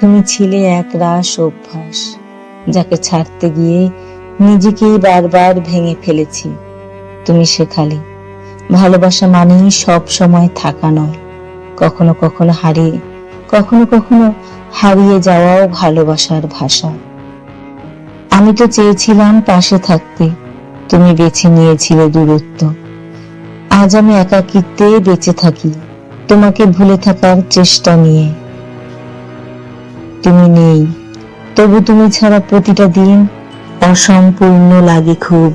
তুমি ছিলে এক রাস অভ্যাস, যাকে ছাড়তে গিয়ে নিজেকেই বারবার ভেঙে ফেলেছি। তুমি শেখালে, ভালোবাসা মানেই সব সময় থাকা নয়। কখনো কখনো হারিয়ে, কখনো কখনো হারিয়ে যাওয়াও ভালোবাসার ভাষা। আমি তো চেয়েছিলাম পাশে থাকতে, তুমি বেছে নিয়েছিলে দূরত্ব। আজ আমি একাকিত্বে বেঁচে থাকি, তোমাকে ভুলে থাকার চেষ্টা নিয়ে। তুমি নেই তবু তুমি ছাড়া প্রতিটা দিন অসম্পূর্ণ লাগে খুব।